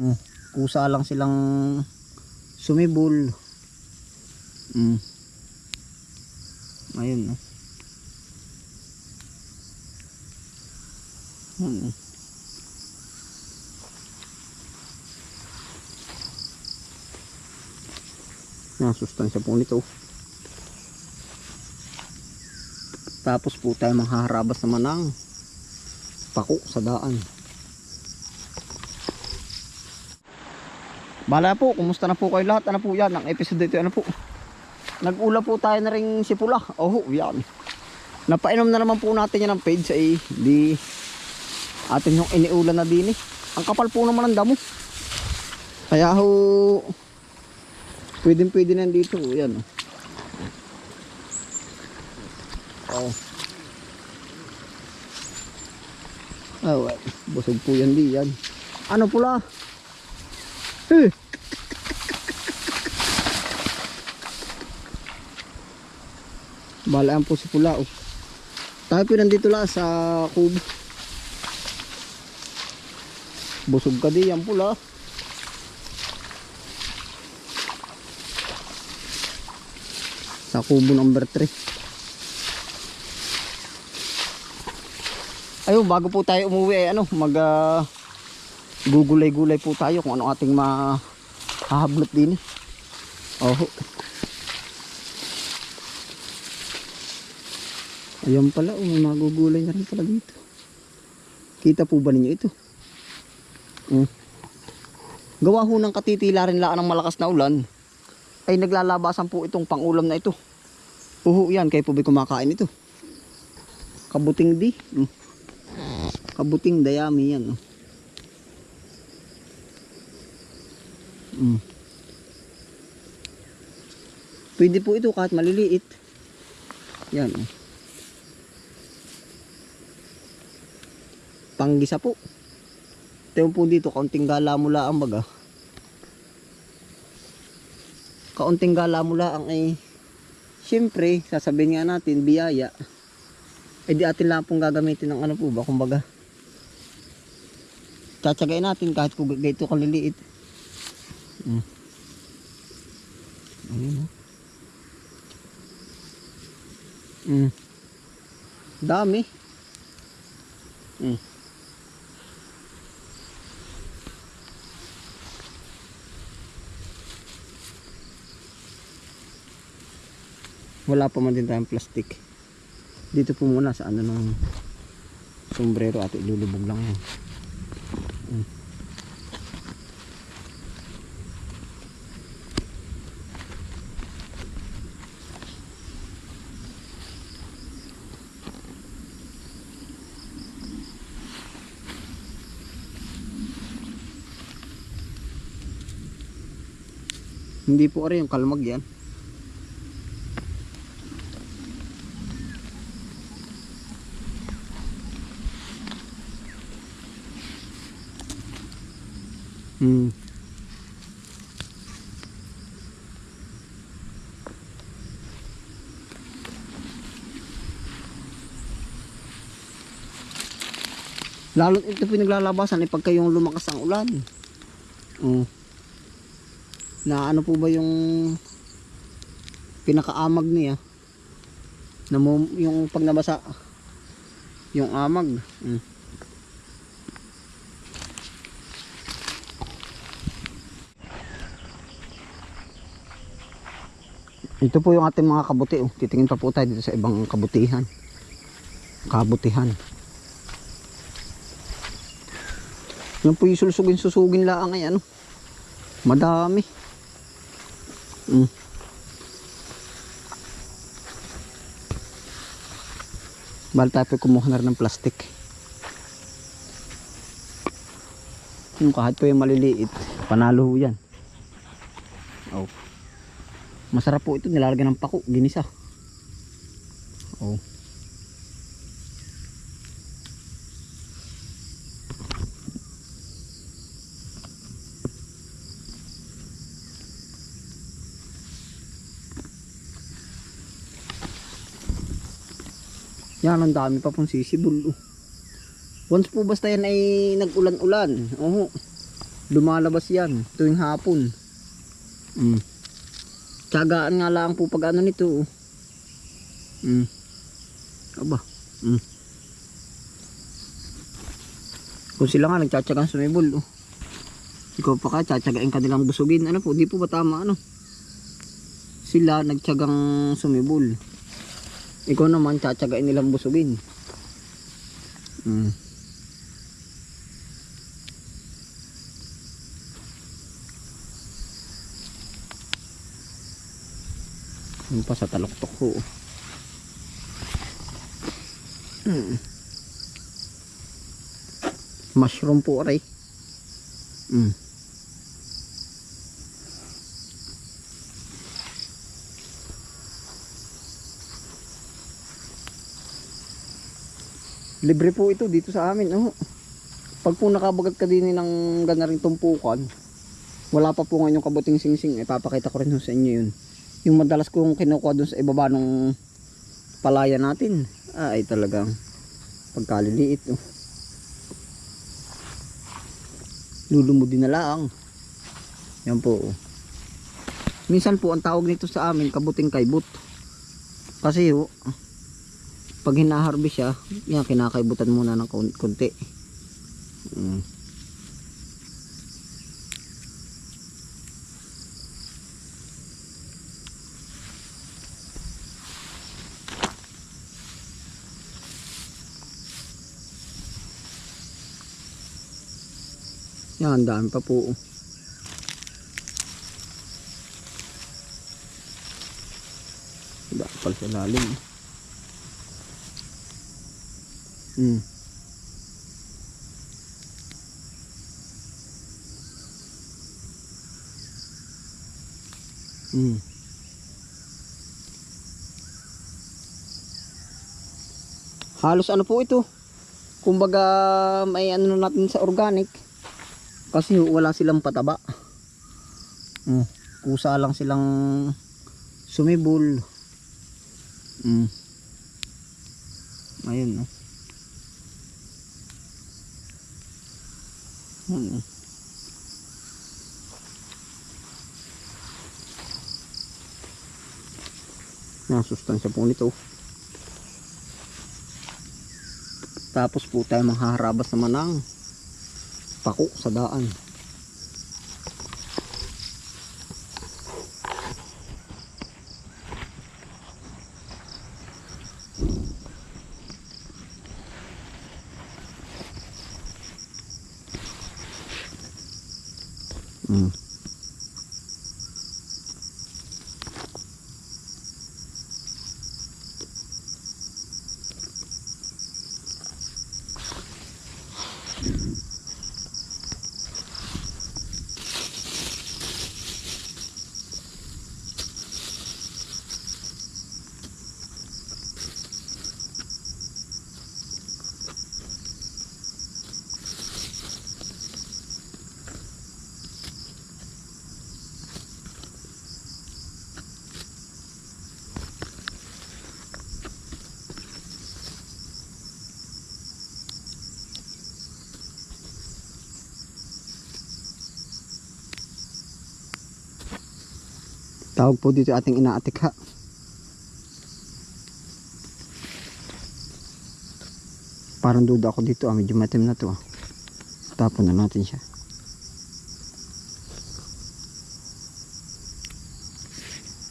Mm, kusa lang silang sumibol. Mm. Ayun, no. Mm. Yan, sustansya po nito. Tapos po tayo manghaharabas naman ng pako sa daan. Bala po, kumusta na po kayo lahat? Ano po yan? Ang episode dito, ano po? Nag-ula po tayo na rin si Pula. Oh, yan. Napainom na naman po natin yan ng page ay di atin yung iniulan na din eh. Ang kapal po naman ng damo. Kaya ho, pwedeng pwede na dito. Yan. Oh. Oh, well, busog po yan di yan. Ano pula? Eh. Balaan po si pula oh. Tayo po nandito lang sa kubo. Busog ka di yan pula. Sa kubo number 3. Ayun, bago po tayo umuwi, ay ano, mag ah, gugulay-gulay po tayo kung ano ating mahahablot din. eh. Oh. Ayun pala, oh, may magugulay na rin pala dito. Kita po ba ninyo ito? Mm. Gawa ho ng katitila rin laan ng malakas na ulan, ay naglalabasan po itong pangulam na ito. Uho yan, kayo po ba kumakain ito? Kabuting di. Mm. Kabuting dayami yan. Oh. Mm. Pwede po ito kahit maliliit. Yan. Oh. Panggisa po. Ito po dito, kaunting gala mula ang baga. Kaunting gala mula ang ay Siyempre, sasabihin nga natin, biyaya. Eh di atin lang pong gagamitin ng ano po ba, kumbaga. Tsatsagayin natin kahit kung ganito kaliliit. Mm. Ayun oh. Mm. Dami. Mm. Wala pa man din tayong plastic. Dito po muna sa ano ng sombrero at ilulubog lang yan. Mm. Hindi po rin yung kalmag yan. Hmm. Lalo ito po yung naglalabasan ay pagka yung lumakas ang ulan. Oh. Na ano po ba yung pinakaamag niya? Na yung pag nabasa yung amag. Mm. Ito po yung ating mga kabuti. Oh. Titingin pa po tayo dito sa ibang kabutihan. Kabutihan. Yan po yung sulusugin-susugin lang ay ano. Madami. Mm. Bali tayo kumuha na rin ng plastic. Yung kahit po yung maliliit, panalo yan. Masarap po ito, nilalagyan ng pako, ginisa. Oh. Yan, ang dami pa pong sisibol. oh. Once po basta yan ay nag-ulan-ulan. Oo. Lumalabas yan tuwing hapon. Mm. Tiyagaan nga lang po pag ano nito. oh. Mm. Aba. Mm. Kung sila nga nagtsatsagang sumibol. Oh. Ikaw pa ka, tsatsagain ka nilang busugin. Ano po, di po ba tama ano? Sila nagtsagang sumibol. Ikaw naman, tsatsagain nilang busugin. Mm. Yun pa sa taloktok ko. Mm. Mushroom po aray. Mm. Libre po ito dito sa amin. Oh. Pag po nakabagat ka din ng ganaring tumpukan, wala pa po ngayon yung kabuting singsing. Ipapakita ko rin sa inyo yun. Yung madalas kong kinukuha dun sa ibaba ng palaya natin. Ay talagang pagkaliliit. Oh. Lulumudi na lang. Yan po. oh. Minsan po ang tawag nito sa amin kabuting kaibot. Kasi oh, pag hinaharvest siya, yan kinakaibutan muna ng kunti. Mm. Yan, dami pa po. oh. Dami pala sa lalim. Hmm. Hmm. Halos ano po ito? Kumbaga may ano na natin sa organic. Kasi wala silang pataba. Hmm. Kusa lang silang sumibol. Hmm. Ayun no. Hmm. Yan, sustansya po nito. Tapos po tayo manghaharabas naman ng pako sa daan. Tawag po dito ating inaatik. Parang duda ako dito ah, medyo matim na to ah. Tapon na natin siya.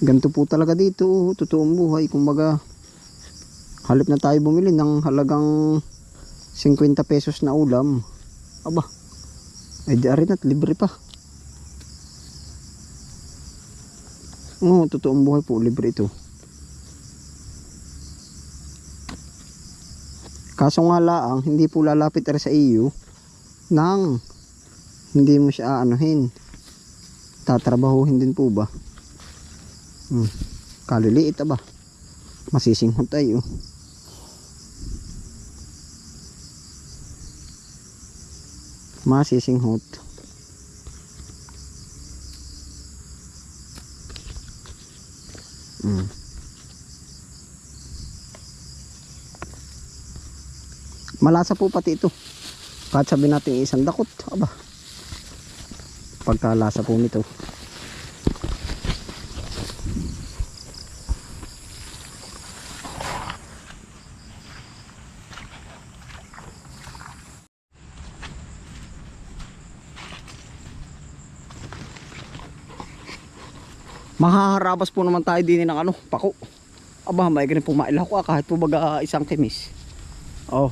Ganito po talaga dito, totoong buhay. Kumbaga, halip na tayo bumili ng halagang 50 pesos na ulam. Aba, ay di rin at libre pa. Oo, totoong buhay po, libre ito. Kaso nga laang, hindi po lalapit rin sa iyo nang hindi mo siya aanuhin. Tatrabahuhin din po ba? Hmm. Kaliliit ba? Masisinghot tayo. Masisinghot. Hmm. Malasa po pati ito. Kahit sabi natin isang dakot. Aba. pagkalasa po nito. Mahaharabas po naman tayo din ng ano, pako. Aba, may ganun po mailaw ko ah, kahit po baga isang kimis. Oh.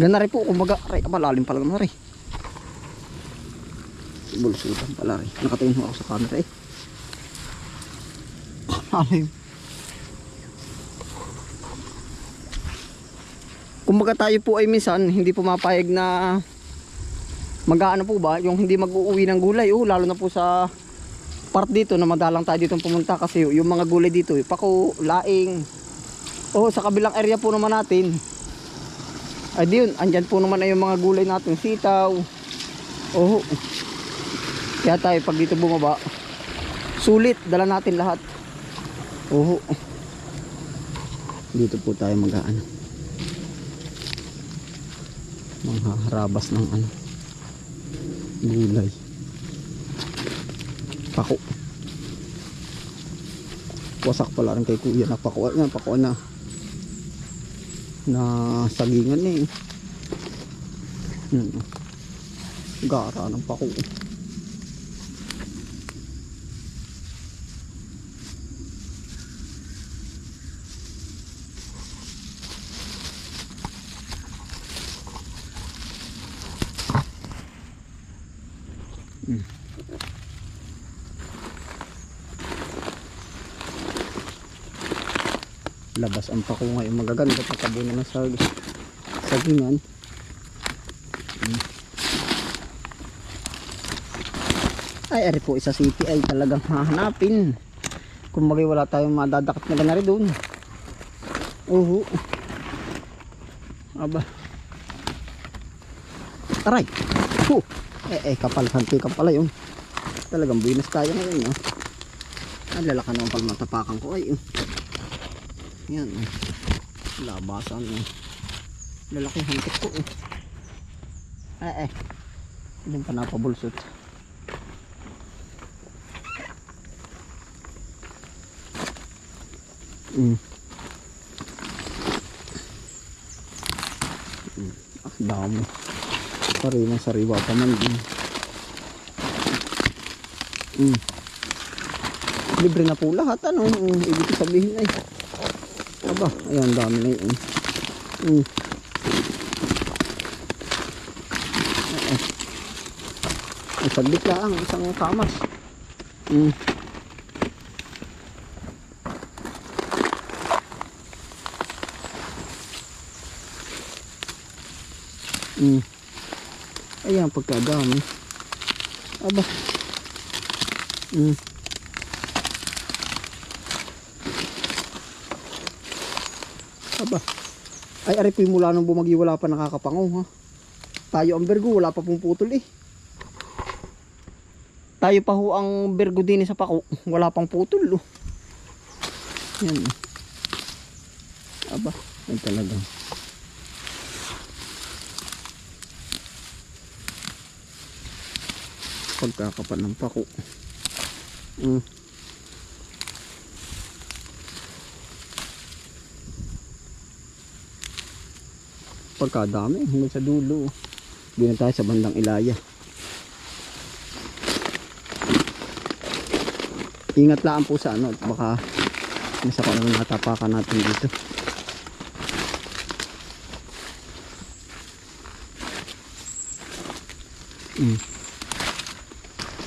Gana rin po, kumbaga, aray, aba, lalim pala naman rin. Bulsutan pala rin. Nakatingin ho ako sa camera eh. Lalim. Kumbaga tayo po ay minsan hindi pumapayag na mag-aano po ba, yung hindi mag-uuwi ng gulay, oh, lalo na po sa part dito na madalang tayo dito pumunta kasi yung mga gulay dito, eh, pako, laing, oh, sa kabilang area po naman natin, ay di yun, andyan po naman ay yung mga gulay natin, sitaw, oh, kaya tayo pag dito bumaba, sulit, dala natin lahat, oh, dito po tayo mag-aano, mga harabas ng ano, gulay pako. Wasak pala rin kay kuya napakuha na pakuha na. Na sagingan eh. Hmm. gara ng pako labas ang pako ngayon magaganda pagkabo na ng sag sagingan. Ay ari po isa city ay talagang hahanapin. Kung magay wala tayong madadakat na ganari doon uhu. Aba. Aray. Huh. eh eh kapal kanti kapal yun talagang buinas tayo ngayon oh. ang lalaka naman pala matapakan ko ay oh. Yan. oh. Labasan. Oh. Lalaki hangkit ko. Oh. Eh eh. Hindi pa napabulsot. Mm. Mm. Ah, dami. Sariwang sariwa pa man din. Mm. Libre na po lahat. Ano? Ibig sabihin ay. Aba, ayan dami na yun. Mm. Ang saglit lang, isang kamas. Mm. Mm. Ayan, pagkadami. Aba. Mm. Aba. Ay, ari po mula nung bumagi wala pa nakakapangaw ha. Tayo ang bergo, wala pa pong putol eh. Tayo pa ho ang bergo din sa pako, wala pang putol oh. Yan. Aba, ay talaga. Pagkakapal ng pako. Mm. Pagkadami hanggang sa dulo hindi na tayo sa bandang ilaya ingat lang po sa ano baka nasa kung ano natapakan natin dito mm.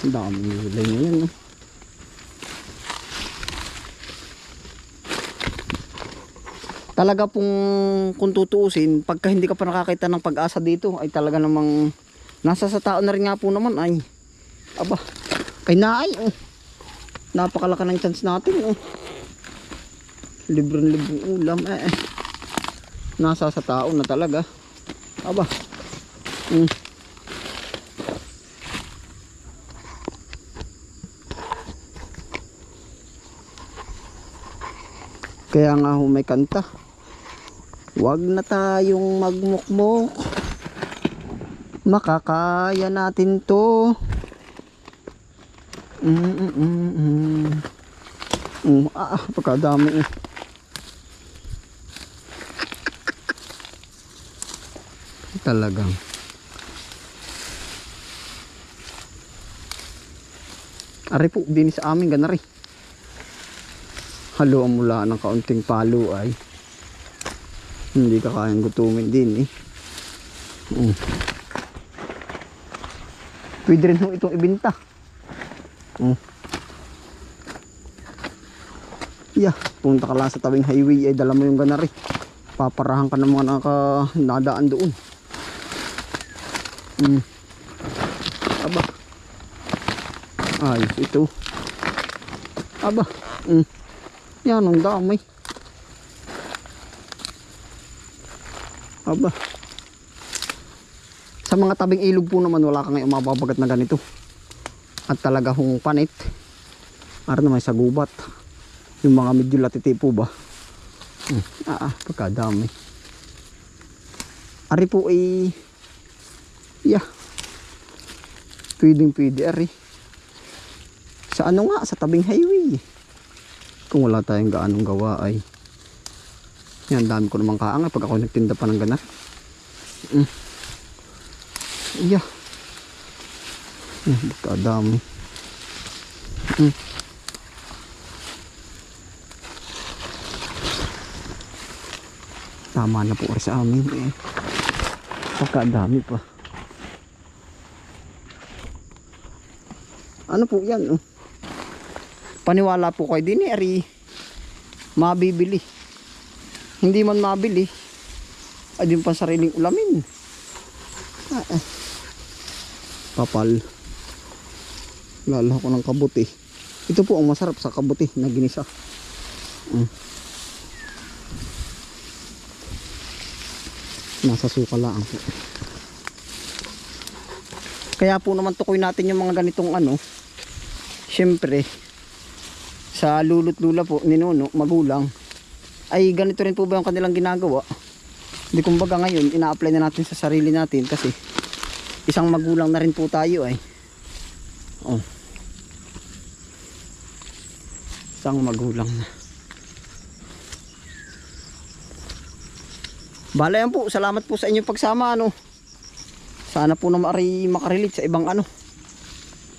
ang dami nilay ngayon no? Talaga pong kung tutuusin, pagka hindi ka pa nakakita ng pag-asa dito, ay talaga namang nasa sa tao na rin nga po naman ay aba, kay naay oh. napakalaka ng chance natin oh. libreng libreng ulam eh, eh. nasa sa tao na talaga aba mm. kaya nga ho may kanta Huwag na tayong magmukmok. Makakaya natin to. Mm -mm -mm -mm. Mm, ah, pagkadami eh. Talagang. Ari po, din sa amin ganari. Halo mula ng kaunting palo ay hindi ka kayang gutumin din eh. Mm. Pwede rin ho itong ibinta. Mm. Yeah, punta ka lang sa tabing highway ay dala mo yung ganari. Paparahan ka ng mga naka, nadaan doon. Mm. Aba. Ayos ito. Aba. Mm. Yan ang dami. Aba. Sa mga tabing ilog po naman wala kang umababagat na ganito. At talaga hong panit. Para naman sa gubat. Yung mga medyo latiti po ba? Hmm. Ah, ah, pagkadami. Ari po ay yeah. Pwedeng pwede ari. Sa ano nga? Sa tabing highway. Kung wala tayong gaanong gawa ay yan, dami ko naman kaangay pag ako nagtinda pa ng ganar. Mm. Yeah. Mm, dami. Mm. Tama na po sa amin eh. Pagkadami pa. Ano po yan? Oh? Paniwala po kayo din eh, ari. Mabibili. Hindi man mabili. Ay din pa sariling ulamin. Ah, eh. Papal. Lalo ko ng kabuti. Ito po ang masarap sa kabuti na ginisa. Mm. Nasa suka lang po. Kaya po naman tukoy natin yung mga ganitong ano. Siyempre, sa lulot lula po ni Nuno, magulang, ay ganito rin po ba yung kanilang ginagawa? Hindi kumbaga ngayon, ina-apply na natin sa sarili natin kasi isang magulang na rin po tayo ay. Oh. Isang magulang na. Bala yan po, salamat po sa inyong pagsama ano. Sana po na mari makarelate sa ibang ano.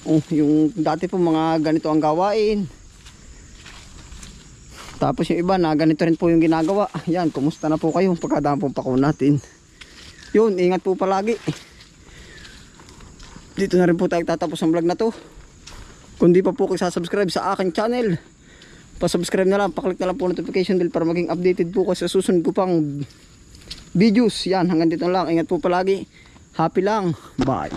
Oh, yung dati po mga ganito ang gawain. Tapos yung iba na ganito rin po yung ginagawa. Yan, kumusta na po kayo pagkadaan pong pako natin. Yun, ingat po palagi. Dito na rin po tayo tatapos ang vlog na to. Kung di pa po kayo sasubscribe sa aking channel, pasubscribe na lang, paklik na lang po notification bell para maging updated po kayo sa susunod ko pang videos. Yan, hanggang dito na lang. Ingat po palagi. Happy lang. Bye.